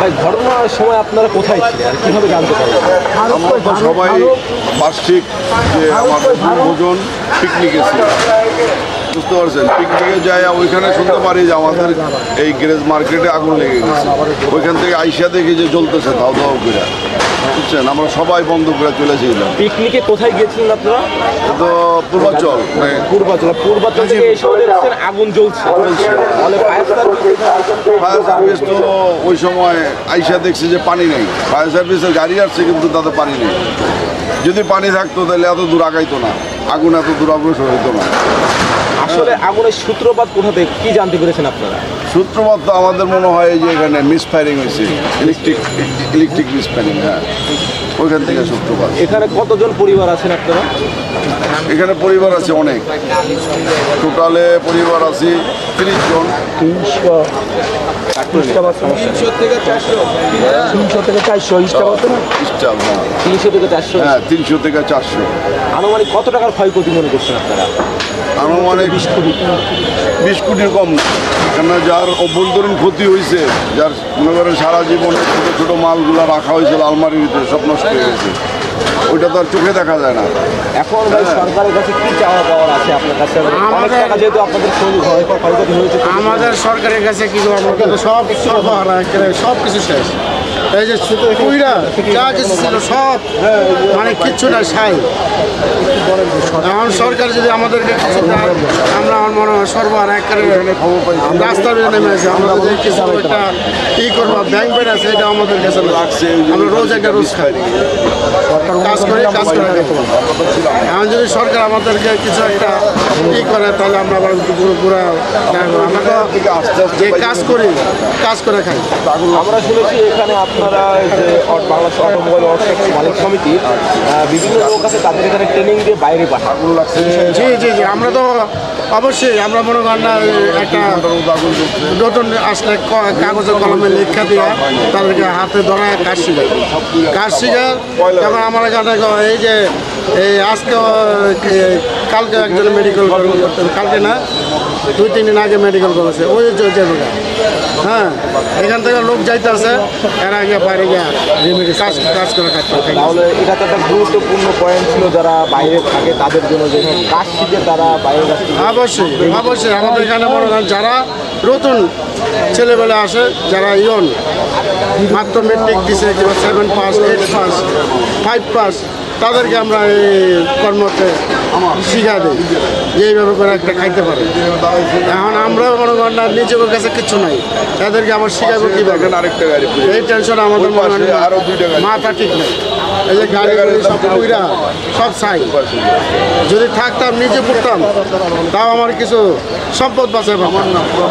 ভাই ঘটনার সময় আপনারা কোথায় ছিলেন? আর কীভাবে জানতে পারলেন? আমরা তো সবাই বার্ষিক যে আমাদের ভোজন পিকনিকে ছিল বুঝতে পারছেন? পিকনিকে যাই ওইখানে শুনতে পারি যে আমাদের এই গ্রেজ মার্কেটে আগুন লেগে গেছে। ওইখান থেকে আইসা দেখি যে জ্বলতেছে ধাও ধাও করে। বুঝছেন? আমরা সবাই বন্ধ করে চলেছিলাম পিকনিকে কোথায় গিয়েছিলেন আপনারা? তো পূর্বাচল। মানে পূর্বাচল। পূর্বাচল থেকে এসে দেখছেন আগুন জ্বলছে। তাহলে ফায়ার সার্ভিস ফায়ার সার্ভিস তো ওই সময় আইসা দেখছে যে পানি নেই। ফায়ার সার্ভিসের গাড়ি আসছে কিন্তু তাতে পানি নেই। যদি পানি থাকতো তাহলে এত দূর আগাইতো না। আগুন এত দূর অগ্রসর হইতো না। আসলে আগুনের সূত্রপাত কোথা থেকে কি জানতে পেরেছেন আপনারা? সূত্রপাত আমাদের মনে হয় যে এখানে মিসফায়ারিং হয়েছে। ইলেকট্রিক ইলেকট্রিক মিসফায়ারিং হ্যাঁ। ওইখান থেকে সূত্রপাত। এখানে কতজন পরিবার আছেন আপনারা? এখানে পরিবার আছে অনেক। টোটালে পরিবার আছে তিরিশ জন। তিনশো থেকে চারশো হ্যাঁ। তিনশো থেকে চারশো? হ্যাঁ তিনশো থেকে চারশো। আনুমানিক কত টাকার ক্ষয়ক্ষতি মনে করছেন আপনারা? আনুমানিক বিশ কোটি। বিশ কোটির কম। কেননা যার অভ্যন্তরীণ ক্ষতি হয়েছে যার মনে করেন সারা জীবনে ছোটো ছোটো মালগুলো রাখা হয়েছিল আলমারির ভিতরে সব নষ্ট হয়ে গেছে। ওইটা তো আর চোখে দেখা যায় না। এখন ভাই সরকারের কাছে কি চাওয়া পাওয়ার আছে আপনার কাছে? অনেক টাকা যেহেতু আপনাদের ক্ষয়ক্ষতি হয়েছে আমাদের সরকারের কাছে কি করব সব সরবরাহ সব কিছু শেষ। এই যে কুইরা যা কিছু ছিল সব মানে কিচ্ছু না সাই। এখন সরকার যদি আমাদেরকে কিছু দেয় আমরা আমার মনে হয় সরবরাহ একেবারে নেমে আছে আমরা যদি কিছু একটা ই করব ব্যাংক বের আছে এটা আমাদের কাছে না। আমরা রোজ একটা রোজ খাই। কাজ করে কাজ করে এখন যদি সরকার আমাদেরকে কিছু একটা ই করে তাহলে আমরা আবার পুরো আমরা তো যে কাজ করি কাজ করে খাই। আমরা শুনেছি এখানে আপনারা যে অ- বাংলাদেশ অটোমোবাইল মালিক সমিতির বিভিন্ন লোক আছে তাদের এখানে ট্রেনিং দিয়ে বাইরে পাঠান। জি জি জি আমরা তো অবশ্যই আমরা মনে করেন না একটা নতুন আসলে কাগজে কলমে লেখা দিয়া তাদেরকে হাতে ধরায় কাজ শিখায় কাজ শিখায় তখন আমার এখানে এই যে এই আজকে কালকে একজন মেডিকেল কালকে না দুই তিন দিন আগে মেডিকেল করেছে। ওই লোক। হ্যাঁ এখান থেকে লোক যাইতেছে এর আগে বাইরে গিয়ে কাজ কাজ করে খাচ্ছে তাহলে এটা তো একটা গুরুত্বপূর্ণ পয়েন্ট ছিল যারা বাইরে থাকে তাদের জন্য যে কাজ শিখে তারা বাইরে অবশ্যই অবশ্যই। আমাদের এখানে মনে করেন যারা নতুন ছেলেবেলা আসে যারা ইয়ন মাত্র মেট্রিক দিছে কিংবা seven pass eight pass five pass তাদেরকে আমরা এই কর্মতে শিখা দিই যে এইভাবে করে একটা খাইতে পারে। এখন আমরাও মনে করেন না নিজেদের কাছে কিচ্ছু নাই। তাদেরকে আবার শিখাবো কীভাবে। দেখেন আরেকটা গাড়ি এই টেনশন আমাদের আরও মাথা ঠিক নেই। এই যে গাড়ি সব কুইরা সব চাই যদি থাকতাম নিজে পড়তাম তাও আমার কিছু সম্পদ পারতাম আমার না পুরো